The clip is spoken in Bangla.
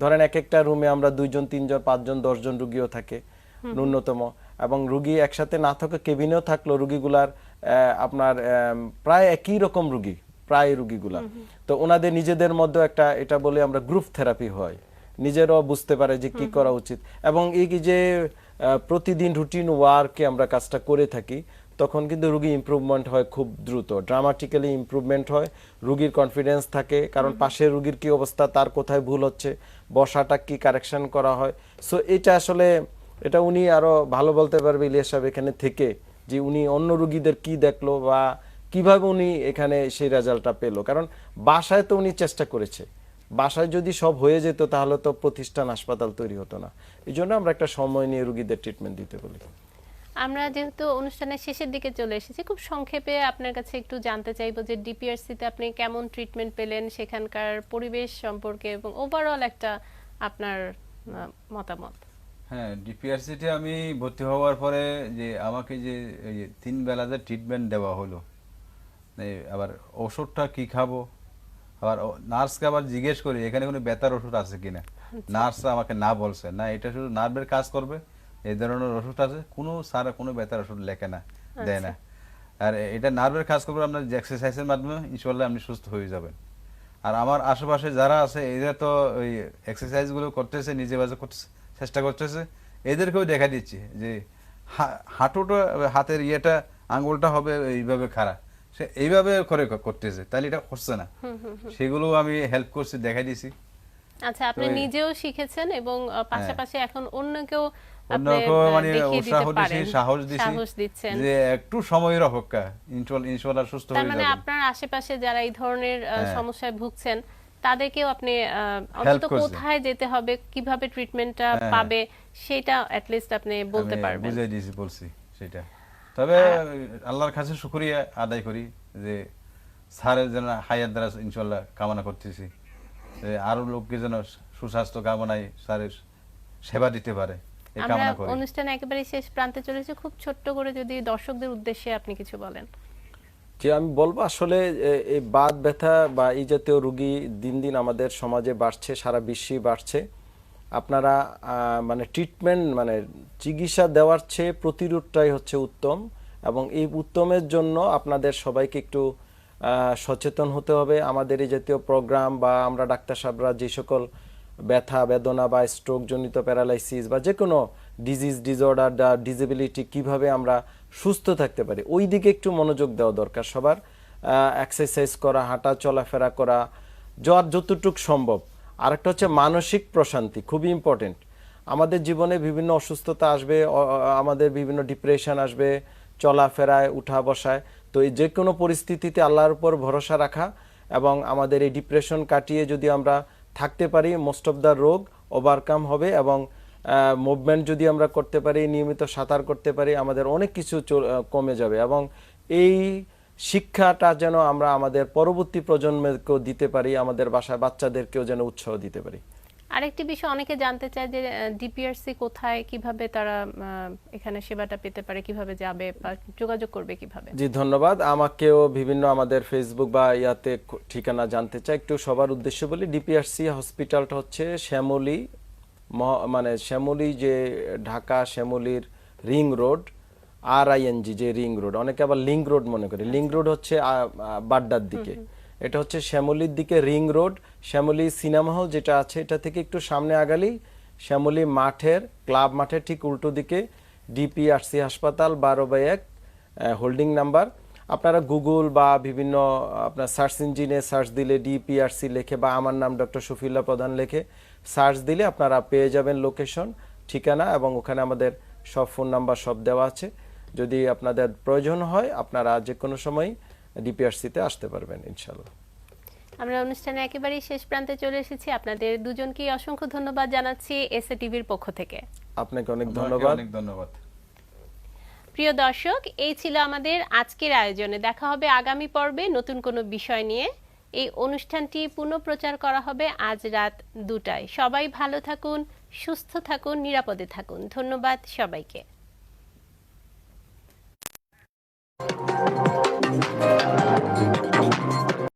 ধরেন এক একটা রুমে আমরা দুইজন তিনজন পাঁচজন দশজন রুগীও থাকে ন্যূনতম। এবং রুগী একসাথে না থাকে কেবিনেও থাকল রুগীগুলার আপনার প্রায় একই রকম রুগী প্রায় রুগীগুলা। তো ওনাদের নিজেদের মধ্যে একটা এটা বলে আমরা গ্রুপ থেরাপি হয়। নিজেরাও বুঝতে পারে যে কি করা উচিত। এবং এই যে প্রতিদিন রুটিন ওয়ার্কে আমরা কাজটা করে থাকি তখন কিন্তু রুগী ইমপ্রুভমেন্ট হয় খুব দ্রুত। ড্রামাটিক্যালি ইমপ্রুভমেন্ট হয় রুগীর কনফিডেন্স থাকে কারণ পাশের রুগীর কি অবস্থা তার কোথায় ভুল হচ্ছে বসাটা কি কারেকশন করা হয়। সো এটা আসলে এটা উনি আরও ভালো বলতে পারবে ইলিয়াস সাহেব এখানে থেকে যে উনি অন্য রুগীদের কি দেখল বা কীভাবে উনি এখানে সেই রেজাল্টটা পেল। কারণ বাসায় তো উনি চেষ্টা করেছে। বাসায় যদি সব হয়ে যেত তাহলে তো প্রতিষ্ঠান হাসপাতাল তৈরি হতো না। এই জন্য আমরা একটা সময় নিয়ে রুগীদের ট্রিটমেন্ট দিতে বলি। আমরা যেহেতু অনুষ্ঠানের শেষের দিকে চলে এসেছি খুব সংক্ষেপে আপনার কাছে একটু জানতে চাইব যে ডিপিআরসিতে আপনি কেমন ট্রিটমেন্ট পেলেন সেখানকার পরিবেশ সম্পর্কে এবং ওভারঅল একটা আপনার মতামত। হ্যাঁ ডিপিআরসিতে আমি ভর্তি হওয়ার পরে যে আমাকে যে তিন বেলা যে ট্রিটমেন্ট দেওয়া হলো আবার ওষুধটা কি খাব? আবার নার্সকে আবার জিজ্ঞেস করি এখানে কোনো ব্যথার ওষুধ আছে কিনা? নার্স আমাকে না বলছে। না এটা শুধু নার্ভের কাজ করবে এই ধরনের ওষুধ আছে কোনো স্যার কোনো ব্যথার ওষুধ লেখে না দেয় না। আর এটা নার্ভের কাজ করবে আপনার এক্সারসাইজের মাধ্যমে ইনশাল্লাহ আপনি সুস্থ হয়ে যাবেন। আর আমার আশেপাশে যারা আছে এরা তো ওই এক্সারসাইজগুলো করতেছে নিজে বাজে করতেছে চেষ্টা করতেছে এদেরকেও দেখা দিচ্ছি যে হাঁটুটা হাতের ইয়েটা আঙ্গুলটা হবে এইভাবে খাড়া সে এইভাবে করে করতেছে তাহলে এটা হচ্ছে না। সেগুলো আমি হেল্প করছি দেখাই দিছি। আচ্ছা আপনি নিজেও শিখেছেন এবং পাশাপাশি এখন অন্যকেও আপনি অন্যকে মানে উৎসাহ দিছি সাহস দিছি যে একটু সময়ের অপেক্ষা সুস্থ হয়ে মানে আপনার আশেপাশে যারা এই ধরনের হ্যাঁ। সমস্যায় ভুগছেন তাদেরকেও আপনি অন্তত কোথায় যেতে হবে কীভাবে ট্রিটমেন্টটা হ্যাঁ। পাবে সেটা অ্যাটলিস্ট আপনি বলতে পারবেন। বুঝাই দিয়েছি বলছি সেটা। তবে আল্লাহর কাছে শুকরিয়া আদায় করি যে স্যারের যেন হায়াত দ্বারা ইনশাল্লাহ কামনা করতেছি। আরও লোককে যেন সুস্বাস্থ্য কামনায় স্যারের সেবা দিতে পারে। আমরা অনুষ্ঠান একেবারে শেষ প্রান্তে চলেছি খুব ছোট্ট করে যদি দর্শকদের উদ্দেশ্যে আপনি কিছু বলেন। যে আমি বলব আসলে এই বাত ব্যথা বা এই জাতীয় রুগী দিন দিন আমাদের সমাজে বাড়ছে সারা বিশ্বেই বাড়ছে। আপনারা মানে ট্রিটমেন্ট মানে চিকিৎসা দেওয়ার চেয়ে প্রতিরোধটাই হচ্ছে উত্তম এবং এই উত্তমের জন্য আপনাদের সবাইকে একটু আহ, সচেতন হতে হবে। আমাদের এই জাতীয় প্রোগ্রাম বা আমরা ডাক্তার সাহেবরা যে সকল ব্যথা, বেদনা বা স্ট্রোক জনিত প্যারালাইসিস বা যে কোনো ডিজিজ ডিসঅর্ডার বা ডিসেবিলিটি কীভাবে আমরা সুস্থ থাকতে পারি, ওই দিকে একটু মনোযোগ দেওয়া দরকার সবার। এক্সারসাইজ করা, হাঁটা, চলাফেরা করা, যত, যতটুক সম্ভব। আরেকটা হচ্ছে মানসিক প্রশান্তি, খুবই ইম্পর্টেন্ট আমাদের জীবনে বিভিন্ন অসুস্থতা আসবে আমাদের বিভিন্ন ডিপ্রেশন আসবে, চলাফেরায়, উঠা বসায়। তো এই যে কোনো পরিস্থিতিতে আল্লাহর উপর ভরসা রাখা এবং আমাদের এই ডিপ্রেশন কাটিয়ে যদি আমরা থাকতে পারি মোস্ট অফ দ্য রোগ ওভারকাম হবে এবং মুভমেন্ট যদি আমরা করতে পারি, নিয়মিত সাঁতার করতে পারি, আমাদের অনেক কিছু কমে যাবে এবং এই শিক্ষাটা যেন আমরা আমাদের পরবর্তী প্রজন্মকেও দিতে পারি, আমাদের বাসায় বাচ্চাদেরকেও যেন উৎসাহ দিতে পারি। আরেকটি বিষয় অনেকে জানতে চায় যে ডিপিআরসি কোথায় কীভাবে তারা এখানে সেবাটা পেতে পারে কীভাবে যাবে বা যোগাযোগ করবে কীভাবে? জি ধন্যবাদ। আমাকেও বিভিন্ন আমাদের ফেসবুক বা ইয়াতে ঠিকানা জানতে চায়। একটু সবার উদ্দেশ্য বলি ডিপিআরসি হসপিটালটা হচ্ছে শ্যামলী মানে শ্যামলী যে ঢাকা শ্যামলীর রিং রোড আর আইএনজি যে রিং রোড। অনেকে আবার লিঙ্ক রোড মনে করে। লিঙ্ক রোড হচ্ছে বাড্ডার দিকে। এটা হচ্ছে শ্যামলীর দিকে ring road. Shyamoli cinema hall যেটা আছে, এটা থেকে একটু সামনে আগালেই শ্যামলী মাঠের, ক্লাব মাঠের ঠিক উল্টো দিকে, ডিপিআরসি হাসপাতাল বারো বাই এক হোল্ডিং নাম্বার। আপনারা গুগল বা বিভিন্ন, আপনার সার্চ ইঞ্জিনে সার্চ দিলে ডিপিআরসি লেখে বা আমার নাম ডক্টর শফিউল্লাহ প্রধান লেখে, সার্চ দিলে আপনারা পেয়ে যাবেন লোকেশন, ঠিকানা এবং ওখানে আমাদের সব ফোন নাম্বার সব দেওয়া আছে। যদি আপনাদের প্রয়োজন হয়, আপনারা যে কোনো সময় ডিপিআরসিতে আসতে পারবেন ইনশাল্লাহ আমরা অনুষ্ঠানে একেবারেই শেষ প্রান্তে চলে এসেছি। আপনাদের দুজনকেই অসংখ্য ধন্যবাদ জানাচ্ছি এসএ টিভির পক্ষ থেকে। আপনাকে অনেক ধন্যবাদ। অনেক ধন্যবাদ। প্রিয় দর্শক এই ছিল আমাদের আজকের আয়োজনে। দেখা হবে আগামী পর্বে নতুন কোনো বিষয় নিয়ে। এই অনুষ্ঠানটি পুনঃপ্রচার করা হবে আজ রাত দুটায়। সবাই ভালো থাকুন সুস্থ থাকুন নিরাপদে থাকুন। ধন্যবাদ সবাইকে।